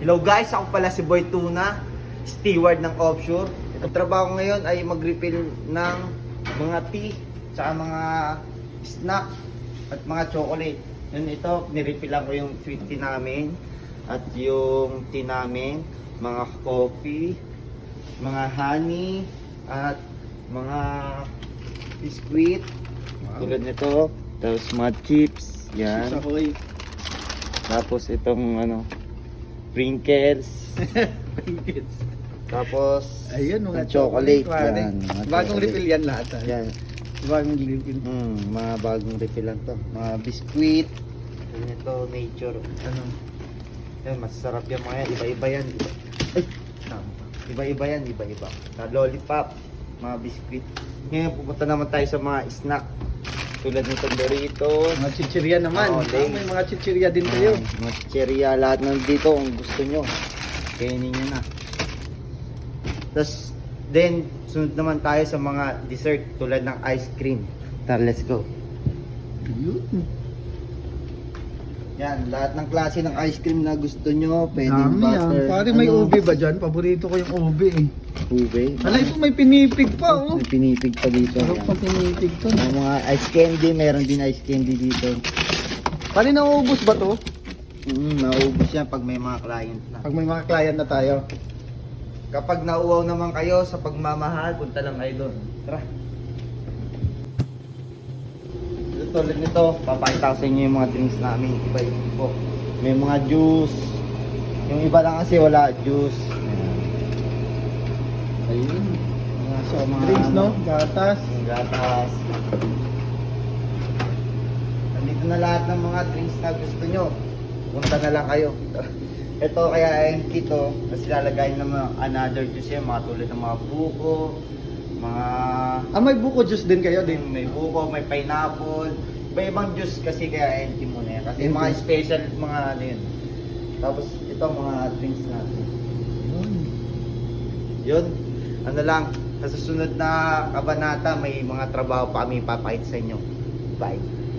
Hello guys, ako pala si Boy Tuna, steward ng offshore. Ang trabaho ko ngayon ay mag-refill ng mga tea, tsaka mga snack at mga chocolate. Yun ito, nirefillan ko yung sweet tea namin at yung tea namin, mga coffee, mga honey, at mga biskuit. Tulad nito, tapos mga chips, yan. Tapos itong ano, sprinkles. Tapos Ayun, mga chocolate. Yan, mga Bagong chocolate. refill yan lahat. ah. Yan. Bagong refill. Mm, mga bagong refillan to. Mga biskuit. Yan ito, nature. Ano? Yan, masarap yan mga yan. Iba-iba yan. Ay, tama. Iba-iba yan, iba-iba. Sa lollipop, mga biskuit. Ngayon, pupunta naman tayo sa mga snack. Tulad nitong Doritos. Mga chichirya naman. Ah, Lay's. may mga chichirya din kayo. Ah, mga chicheria, lahat nandito kung gusto nyo. Kainin nyo na. Tapos, then, sunod naman tayo sa mga dessert tulad ng ice cream. Tara, let's go. Yun. Yan, lahat ng klase ng ice cream na gusto nyo. Pwede Dami ah. butter. Pare may ano, ube ba dyan? Paborito ko yung ube eh. Ube. Alay po may pinipig pa oh. May pinipig pa dito. Sarap Yan. pa pinipig to. May mga ice candy, meron din ice candy dito. Pare nauubos ba to? Mm, naubos yan pag may mga client na. Pag may mga client na tayo. Kapag nauuaw naman kayo sa pagmamahal, punta lang kayo doon. Tara. Ito, Tulad nito, papakita ko sa inyo yung mga drinks namin. Iba yung po. May mga juice. Yung iba lang kasi wala juice. Ayun. Mga so, mga Drinks no? Gatas. Gatas. Nandito na lahat ng mga drinks na gusto nyo. Punta na lang kayo. Ito kaya yung kito, kasi lalagay ng mga another juice yan, mga tulad ng mga buko, mga Ah, may buko juice din kayo din. may buko, may pineapple, iba-ibang juice kasi kaya empty muna yan. Kasi Empty. mga special mga ano yun. Tapos ito mga drinks natin. Yun. Yun, ano lang, sa susunod na kabanata may mga trabaho pa kami papakita sa inyo. Bye.